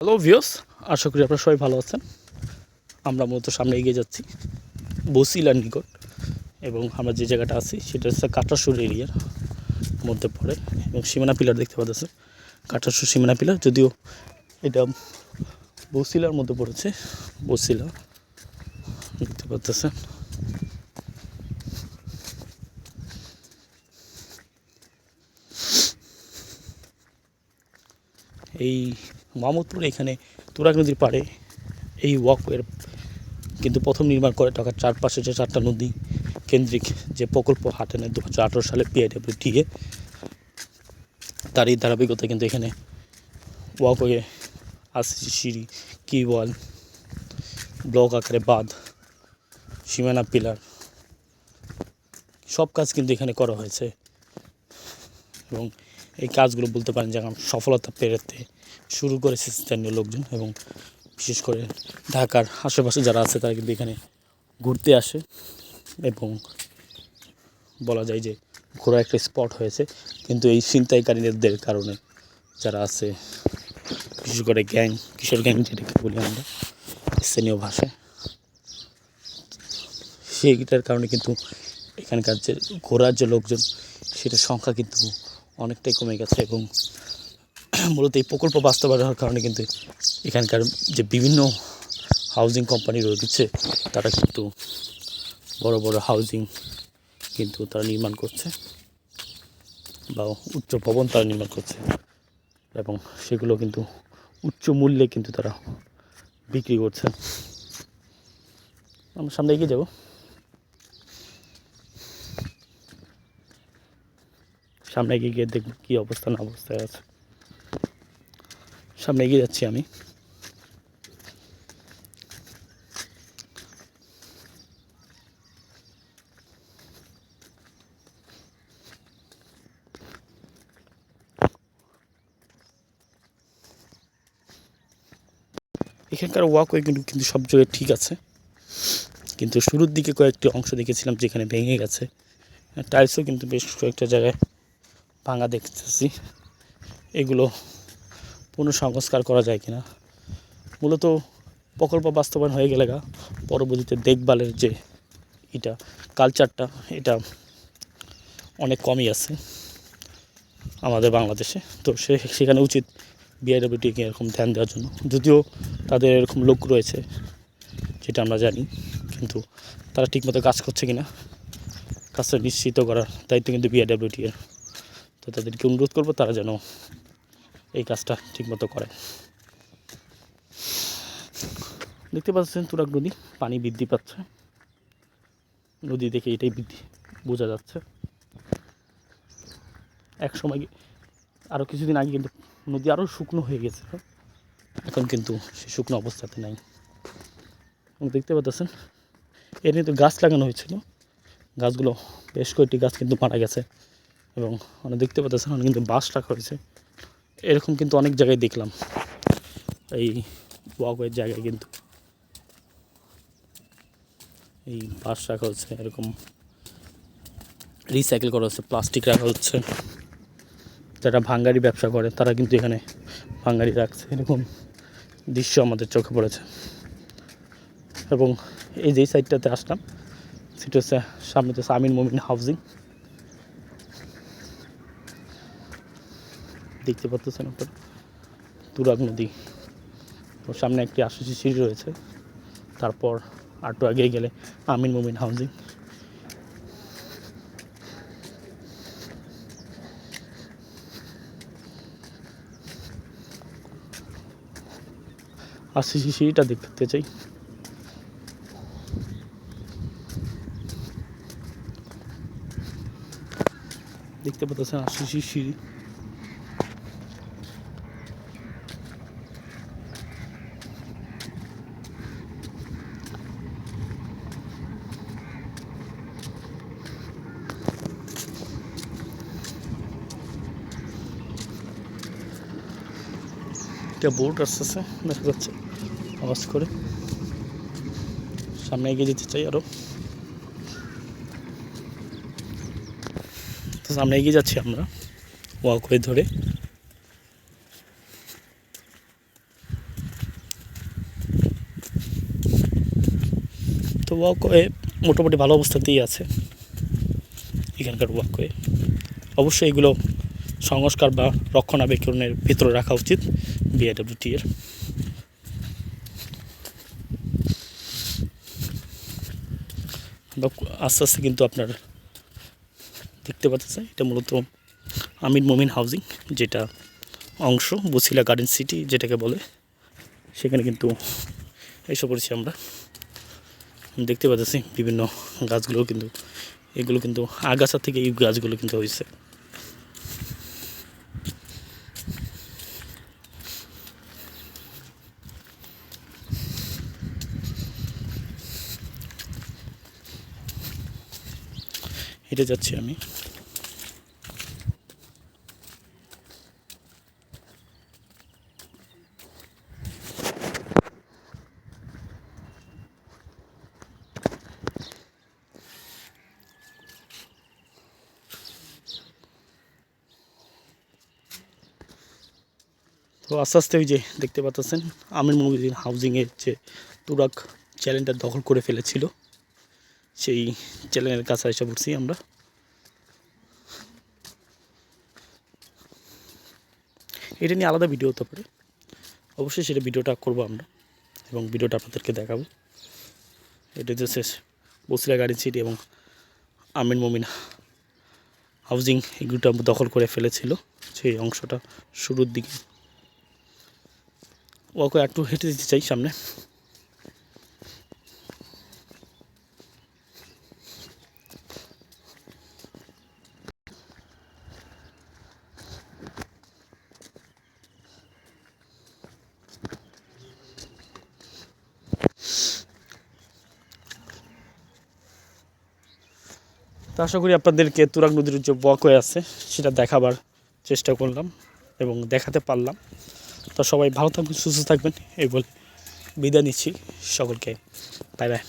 Hello ভিওস আশা করি আপনারা সবাই ভালো আছেন। আমরা মূলত সামনে এগিয়ে যাচ্ছি বসিলার নিকট এবং আমরা যে জায়গাটা আছি, সেটা হচ্ছে কাটাসুর এরিয়ার মধ্যে পড়ে এবং সীমানা পিলার দেখতে পাচ্ছেন। কাটাসুর সীমানা পিলার, যদিও এটা বসিলার মধ্যে পড়েছে, বসিলা দেখতে পাচ্ছেন। এই মোহাম্মদপুর এখানে তুরাগ নদীর পাড়ে এই ওয়াকওয়ের কিন্তু প্রথম নির্মাণ করে ঢাকার চারপাশে যে চারটা নদী কেন্দ্রিক যে প্রকল্প হাতে নেয় দু হাজার আঠারো সালে পিআইডব্লিউটিএ তার এই ধারাবাহিকতা কিন্তু এখানে ওয়াকওয়ে আসি সিঁড়ি কি ওয়াল ব্লক আকারে বাঁধ, সীমানা পিলার সব কাজ কিন্তু এখানে করা হয়েছে। এবং এই কাজগুলো বলতে পারেন যে এখন সফলতা পেরোতে শুরু করেছে স্থানীয় লোকজন এবং বিশেষ করে ঢাকার আশেপাশে যারা আছে তারা কিন্তু এখানে ঘুরতে আসে এবং বলা যায় যে ঘোরা একটা স্পট হয়েছে। কিন্তু এই ছিনতাইকারীদের কারণে যারা আছে, বিশেষ করে গ্যাং, কিশোর গ্যাং যেটাকে বলি আমরা, স্থানীয় ভাষায়, সেইটার কারণে কিন্তু এখানকার যে ঘোরার যে লোকজন, সেটার সংখ্যা কিন্তু অনেকটাই কমে গেছে এবং মূলত এই প্রকল্প বাস্তবায়ন হওয়ার কারণে কিন্তু এখানকার যে বিভিন্ন হাউজিং কোম্পানি রয়েছে, তারা কিন্তু বড় বড় হাউজিং কিন্তু তারা নির্মাণ করছে বা উচ্চ ভবন তারা নির্মাণ করছে এবং সেগুলো কিন্তু উচ্চ মূল্যে কিন্তু তারা বিক্রি করছে। আমরা সামনে এগিয়ে যাব। সামনে এগিয়ে গিয়ে দেখব কী অবস্থা, না অবস্থায় আছে। সামনে এগিয়ে যাচ্ছি আমি। এখানকার ওয়াকওয়ে কিন্তু কিন্তু সব জায়গায় ঠিক আছে। কিন্তু শুরুর দিকে কয়েকটি অংশ দেখেছিলাম যেখানে ভেঙে গেছে। টাইলসও কিন্তু বেশ কয়েকটা জায়গায় ভাঙা দেখতেছি। এগুলো পুনঃসংস্কার করা যায় কিনা? মূলত প্রকল্প বাস্তবায়ন হয়ে গেলে গা, পরবর্তীতে দেখভালের যে এটা কালচারটা এটা অনেক কমই আছে আমাদের বাংলাদেশে। তো সে, সেখানে উচিত বিআইডব্লিউটিকে এরকম ধ্যান দেওয়ার জন্য। যদিও তাদের এরকম লোক রয়েছে, যেটা আমরা জানি, কিন্তু তারা ঠিকমতো কাজ করছে কিনা, কাজটা নিশ্চিত করার দায়িত্ব কিন্তু বিআইডব্লিউটি তো তাদেরকে অনুরোধ করব তারা যেন এই কাজটা ঠিকমতো করে। দেখতে পাচ্ছেন তুরাগ নদী, পানি বৃদ্ধি পাচ্ছে। নদী দেখে এটাই বৃদ্ধি, বোঝা যাচ্ছে। এক সময় আরও কিছুদিন আগে কিন্তু নদী আরও শুকনো হয়ে গেছে এখন কিন্তু সে শুকনো অবস্থাতে নাই। দেখতে পাচ্ছেন, এর নিয়ে তো গাছ লাগানো হয়েছিল। গাছগুলো বেশ কয়েকটি গাছ কিন্তু মারা গেছে। এবং অনেক দেখতে পাচ্ছেন অনেক কিন্তু বাস রাখা হয়েছে। এরকম কিন্তু অনেক জায়গায় দেখলাম। এই ওয়াকওয়ের জায়গায় কিন্তু। এই বাস রাখা হচ্ছে, এরকম রিসাইকেল করা হচ্ছে প্লাস্টিক রাখা হচ্ছে। যারা ভাঙ্গারি ব্যবসা করে, তারা কিন্তু এখানে ভাঙ্গারি রাখছে। এরকম দৃশ্য আমাদের চোখে পড়েছে। এবং এই যেই সাইডটাতে আসলাম, সেটা হচ্ছে সামনে তো আমিন মমিন হাউজিং দেখতে পাচ্ছেন আপনার? তুরাগ নদী। তো সামনে একটি আশিসি সিঁড়ি রয়েছে। তারপর আটটু আগে গেলে আমিন মুমিন হাউজিং। আশিসি সিঁড়িটা দেখতে চাই। দেখতে পাচ্ছেন আশিসি সিঁড়ি। একটা বোর্ড আসতেছে, দেখা যাচ্ছে। আওয়াজ করে। সামনে এগিয়ে যেতে চাই আরও তো সামনে এগিয়ে যাচ্ছি আমরা ওয়াকওয়ে ধরে। তো ওয়াকওয়ে মোটামুটি ভালো অবস্থাতেই আছে, এখানকার ওয়াকওয়ে অবশ্যই এগুলো সংস্কার বা রক্ষণাবেক্ষণের ভিতরে রাখা উচিত। বিআইডব্লিউটি এর বা আস্তে আস্তে কিন্তু আপনার দেখতে পাচ্ছেন, এটা মূলত আমির মমিন হাউজিং, যেটা অংশ, বসিলা গার্ডেন সিটি যেটাকে বলে, সেখানে কিন্তু এসে পড়েছি আমরা। দেখতে পাচ্ছি বিভিন্ন গাছগুলো কিন্তু, এগুলো কিন্তু আগাছা থেকে এই গাছগুলো কিন্তু হয়েছে। হেঁটে যাচ্ছি আমি। তো আস্তে আস্তে ওই যে দেখতে পাচ্ছেন, আমির মুমিদিন হাউজিংয়ের যে তুরাক চ্যানেলটা দখল করে ফেলেছিল। সেই চ্যানেলের কাছে এসে পড়ছি আমরা। এটা নিয়ে আলাদা ভিডিও হতে পারে। অবশ্যই সেটা ভিডিওটা করব আমরা এবং ভিডিওটা আপনাদেরকে দেখাবো। এটা হচ্ছে শেষ। বসিলা গাড়ি সিটি এবং আমিন মমিন হাউজিং এগুলোটা দখল করে ফেলেছিল। সেই অংশটা শুরুর দিকে। ওকে একটু হেঁটে দিতে চাই সামনে। তো আশা করি আপনাদেরকে তুরাগ নদীর যে ওয়াকওয়ে আছে, সেটা দেখাবার চেষ্টা করলাম এবং দেখাতে পারলাম। তো সবাই ভালো থাকবেন, সুস্থ থাকবেন, এই বলে বিদায় নিচ্ছি সকলকে। Bye bye.